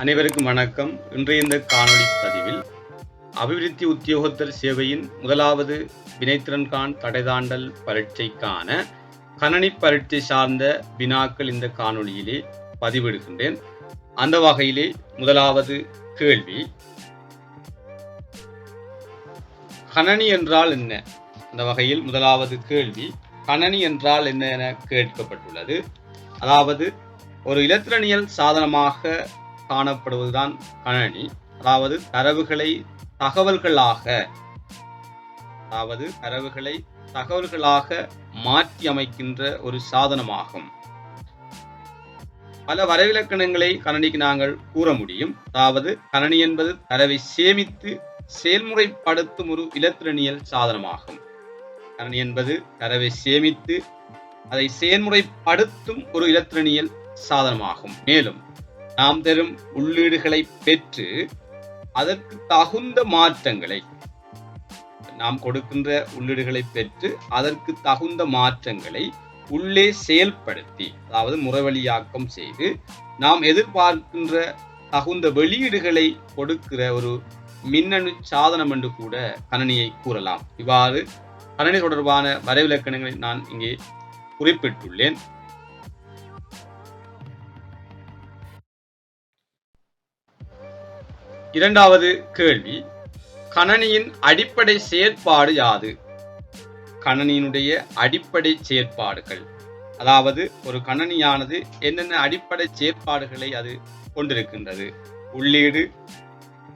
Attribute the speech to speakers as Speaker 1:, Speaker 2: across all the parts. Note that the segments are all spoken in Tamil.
Speaker 1: அனைவருக்கும் வணக்கம். இன்றைய இந்த காணொளி பதிவில் அபிவிருத்தி உத்தியோகத்தர் சேவையின் முதலாவது வினைத்திறன்கான் தடைதாண்டல் பரீட்சைக்கான கணனி பரீட்சை சார்ந்த வினாக்கள் இந்த காணொளியிலே பதிவிடுகின்றேன். அந்த வகையிலே முதலாவது கேள்வி. கணனி என்றால் என்ன? அந்த வகையில் முதலாவது கேள்வி கணனி என்றால் என்ன என கேட்கப்பட்டுள்ளது. அதாவது ஒரு இலத்திரனியல் சாதனமாக காணப்படுவதுதான் கணனி. அதாவது தரவுகளை தகவல்களாக அதாவது தரவுகளை தகவல்களாக மாற்றி அமைக்கின்ற ஒரு சாதனமாகும். பல வரைவிலக்கணங்களை கணனிக்கு நாங்கள் கூற முடியும். அதாவது கணனி என்பது தரவை சேமித்து செயல்முறைப்படுத்தும் ஒரு இலத்திரனியல் சாதனமாகும். கணனி என்பது தரவை சேமித்து அதை செயல்முறைப்படுத்தும் ஒரு இலத்திரனியல் சாதனமாகும். மேலும் நாம் தரும் உள்ளீடுகளை பெற்று அதற்கு தகுந்த மாற்றங்களை நாம் கொடுக்கின்ற உள்ளீடுகளை பெற்று அதற்கு தகுந்த மாற்றங்களை உள்ளே செயல்படுத்தி அதாவது முறவழியாக்கம் செய்து நாம் எதிர்பார்க்கின்ற தகுந்த வெளியீடுகளை கொடுக்கிற ஒரு மின்னணு சாதனம் என்று கூட கணனியை கூறலாம். இவ்வாறு கணனி தொடர்பான வரைவிலக்கணங்களை நான் இங்கே குறிப்பிட்டுள்ளேன். இரண்டாவது கேள்வி கணனியின் அடிப்படை செயற்பாடு யாது? கணனியினுடைய அடிப்படை செயற்பாடுகள். அதாவது ஒரு கணனியானது என்னென்ன அடிப்படை செயற்பாடுகளை அது கொண்டிருக்கின்றது? உள்ளீடு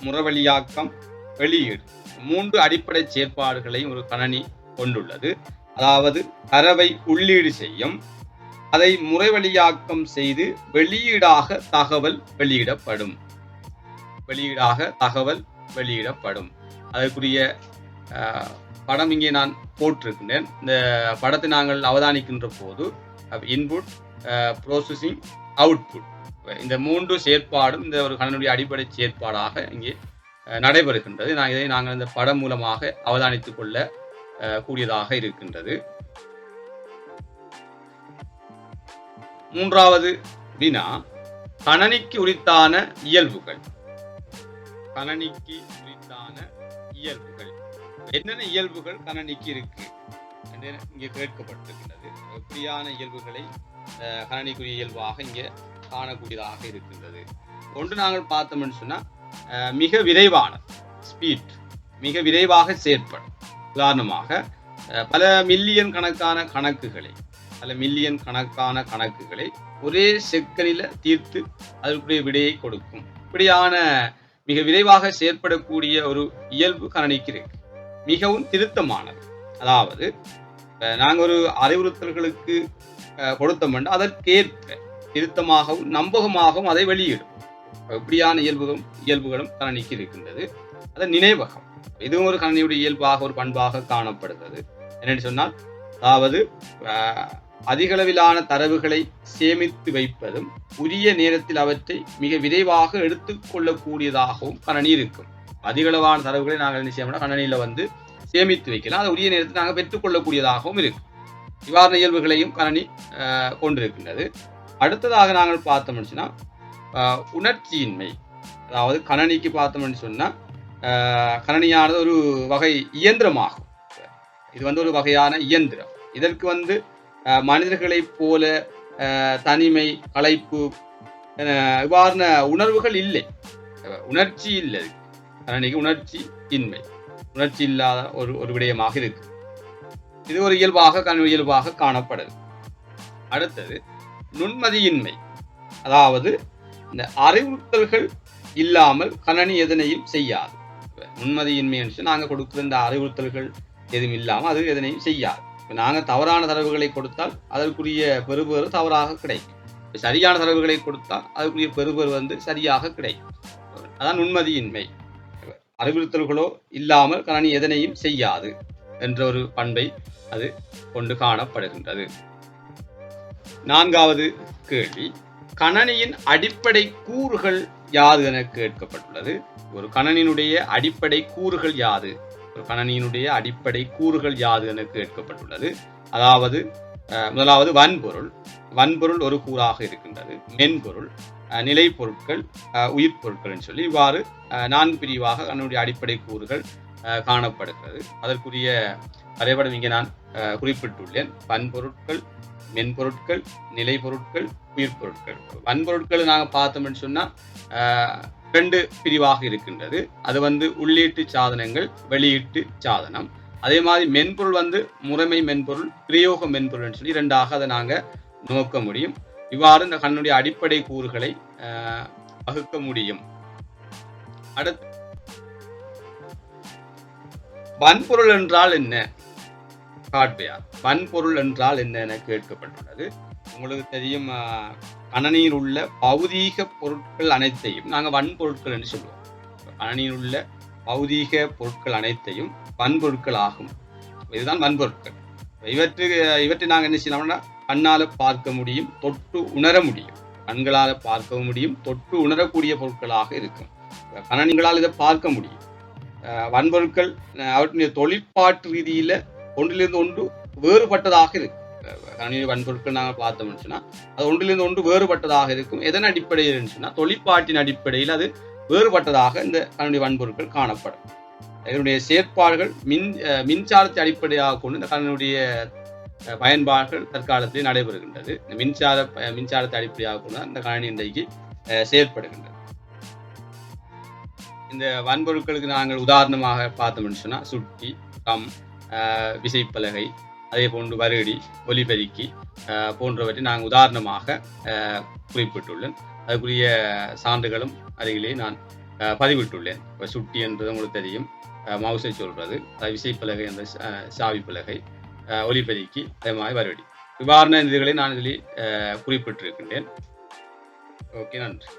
Speaker 1: முறவழியாக்கம் வெளியீடு. மூன்று அடிப்படை செயற்பாடுகளை ஒரு கணனி கொண்டுள்ளது. அதாவது தரவை உள்ளீடு செய்யும் அதை முறைவழியாக்கம் செய்து வெளியீடாக தகவல் வெளியிடப்படும். வெளியீடாக தகவல் வெளியிடப்படும். அதற்குரிய படம் இங்கே நான் போட்டிருக்கின்றேன் இந்த படத்தை நாங்கள் அவதானிக்கின்ற போது இன்புட் ப்ரோசஸிங் அவுட்புட் இந்த மூன்று செயற்பாடும் இந்த ஒரு கணனுடைய அடிப்படை செயற்பாடாக இங்கே நடைபெறுகின்றது. நான் இதை நாங்கள் இந்த படம் மூலமாக அவதானித்துக் கொள்ள கூடியதாக இருக்கின்றது. மூன்றாவது வினா கணனிக்கு உரித்தான இயல்புகள். கணனிக்கு குறித்தான இயல்புகள். என்னென்ன இயல்புகள் கணனிக்கு இருக்கு? என்று இங்கே கேட்கப்பட்டிருக்கின்றது எப்படியான இயல்புகளை கணனிக்குரிய இயல்பாக இங்கே காணக்கூடியதாக இருக்கின்றது. ஒன்று நாங்கள் பார்த்தோம்னு சொன்னால் மிக விரைவான ஸ்பீட் மிக விரைவாக செயற்படும் உதாரணமாக பல மில்லியன் கணக்கான கணக்குகளை பல மில்லியன் கணக்கான கணக்குகளை ஒரே செக்கனில் தீர்த்து அதற்குரிய விடையை கொடுக்கும். இப்படியான மிக விரைவாக செயற்படக்கூடிய ஒரு இயல்பு கணனிக்கு இருக்கு. மிகவும் திருத்தமானது. அதாவது நாங்கள் ஒரு அறிவுறுத்தல்களுக்கு கொடுத்தோம்னா அதற்கேற்ப திருத்தமாகவும் நம்பகமாகவும் அதை வெளியிடும். இப்படியான இயல்புகளும் இயல்புகளும் கணனிக்கு இருக்கின்றது. அது நினைவகம். இதுவும் ஒரு கணனியுடைய இயல்பாக ஒரு பண்பாக காணப்படுகிறது. என்னென்னு சொன்னால் அதாவது அதிகளவிலான தரவுகளை சேமித்து வைப்பதும் உரிய நேரத்தில் அவற்றை மிக விரைவாக எடுத்துக்கொள்ளக்கூடியதாகவும் கணனி இருக்கும். அதிகளவான தரவுகளை நாங்கள் என்ன செய்யணும்னா கணனியில் வந்து சேமித்து வைக்கலாம். அதை உரிய நேரத்தில் நாங்கள் பெற்றுக்கொள்ளக்கூடியதாகவும் இருக்கும். இவ்வாறு இயல்புகளையும் கணனி அஹ், கொண்டிருக்கின்றது. அடுத்ததாக நாங்கள் பார்த்தோம்னு சொன்னால் உணர்ச்சியின்மை. அதாவது கணனிக்கு பார்த்தோம்னு சொன்னால் கணனியானது ஒரு வகை இயந்திரமாகும். இது வந்து ஒரு வகையான இயந்திரம். இதற்கு வந்து மனிதர்களைப் போல தனிமை களைப்பு இவ்வாறான உணர்வுகள் இல்லை. உணர்ச்சி இல்லை. கணனிக்கு உணர்ச்சி இன்மை. உணர்ச்சி இல்லாத ஒரு ஒரு விடயமாக இருக்கு. இது ஒரு இயல்பாக கண் இயல்பாக காணப்படுது. அடுத்தது நுண்மதியின்மை அதாவது இந்த அறிவுறுத்தல்கள் இல்லாமல் கணனி எதனையும் செய்யாது. நுண்மதியின்மை என்று நாங்கள் கொடுக்குற இந்த அறிவுறுத்தல்கள் எதுவும் இல்லாமல் அது எதனையும் செய்யாது. இப்போ நாங்கள் தவறான தரவுகளை கொடுத்தால் அதற்குரிய பெறுபேறு தவறாக கிடைக்கும். இப்போ சரியான தரவுகளை கொடுத்தால் அதற்குரிய பெறுபேறு வந்து சரியாக கிடைக்கும். அதான் உண்மதியின்மை. அறிவுறுத்தல்களோ இல்லாமல் கணனி எதனையும் செய்யாது என்ற ஒரு பண்பை அது கொண்டு காணப்படுகின்றது. நான்காவது கேள்வி. கணனியின் அடிப்படை கூறுகள் யாது என கேட்கப்பட்டுள்ளது. ஒரு கணனியினுடைய அடிப்படை கூறுகள் யாது? கணனியினுடைய அடிப்படை கூறுகள் யாது என கேட்கப்பட்டுள்ளது. அதாவது முதலாவது வன்பொருள். வன்பொருள் ஒரு கூறாக இருக்கின்றது. மென்பொருள் நிலை பொருட்கள் உயிர் பொருட்கள்னு சொல்லி இவ்வாறு நான் நான்கு பிரிவாக அதனுடைய அடிப்படை கூறுகள் காணப்படுகிறது. அதற்குரிய வரைபடம் இங்கே நான் குறிப்பிட்டுள்ளேன். வன்பொருட்கள் மென்பொருட்கள் நிலை பொருட்கள் உயிர் பொருட்கள் வன்பொருட்கள் நாங்கள் பார்த்தோம்னு சொன்னால் ரெண்டு பிரிவாக இருக்கின்றது. அது வந்து உள்ளீட்டு சாதனங்கள் வெளியீட்டு சாதனம். அதே மாதிரி மென்பொருள் வந்து முறைமை மென்பொருள் பிரயோக மென்பொருள்னு சொல்லி ரெண்டாக அதை நாங்கள் நோக்க முடியும். இவ்வாறு இந்த கண்ணுடைய அடிப்படை கூறுகளை வகுக்க முடியும். அடுத்து வன்பொருள் என்றால் என்ன? ஹார்ட்வேர் வன்பொருள் என்றால் என்ன என கேட்கப்பட்டுள்ளது. உங்களுக்கு தெரியும் கணனியில் உள்ள பௌதீக பொருட்கள் அனைத்தையும் நாங்கள் வன்பொருட்கள் என்று சொல்லுவோம். கணனியில் உள்ள பௌதீக பொருட்கள் அனைத்தையும் வன்பொருட்கள் ஆகும். இதுதான் வன்பொருட்கள். இவற்று இவற்றை நாங்கள் என்ன செய்யலாம்னா கண்ணால் பார்க்க முடியும் தொட்டு உணர முடியும். கண்களால் பார்க்கவும் முடியும் தொட்டு உணரக்கூடிய பொருட்களாக இருக்கும். கணனிகளால் இதை பார்க்க முடியும். வன்பொருட்கள் அவற்றினுடைய தொழிற்பாட்டு ரீதியில் ஒன்றிலிருந்து ஒன்று வேறுபட்டதாக இருக்கும் கணினி வன்பொருட்கள் நாங்கள் பார்த்தோம்னு சொன்னா அது ஒன்றிலிருந்து ஒன்று வேறுபட்டதாக இருக்கும். எதன் அடிப்படையில் சொன்னா தொழிற்பாட்டின் அடிப்படையில் அது வேறுபட்டதாக இந்த கணினி வன்பொருட்கள் காணப்படும். இதனுடைய செயற்பாடுகள் மின் மின்சாரத்தை அடிப்படையாக கொண்டு இந்த கணினுடைய பயன்பாடுகள் தற்காலத்தில் நடைபெறுகின்றது. இந்த மின்சார மின்சாரத்தை அடிப்படையாக கொண்டு அந்த இந்த கணினி இன்றைக்கு அஹ், செயற்படுகின்றது இந்த வன்பொருட்களுக்கு நாங்கள் உதாரணமாக பார்த்தோம்னு சொன்னால் சுட்டி கம் அஹ், விசைப்பலகை அதே போன்று வருகடி ஒலிபெருக்கி போன்றவற்றை நான் உதாரணமாக குறிப்பிட்டுள்ளேன். அதுக்குரிய சான்றுகளும் அருகிலே நான் பதிவிட்டுள்ளேன். இப்போ சுட்டி என்றது உங்களுக்கு தெரியும். மவுசை சொல்றது. அது விசைப்பலகை என்ற சாவி பலகை ஒலிபெருக்கி அதே மாதிரி வருடி இவ்வாறான இதுகளை நான் இதில் குறிப்பிட்டிருக்கின்றேன். ஓகே நன்றி.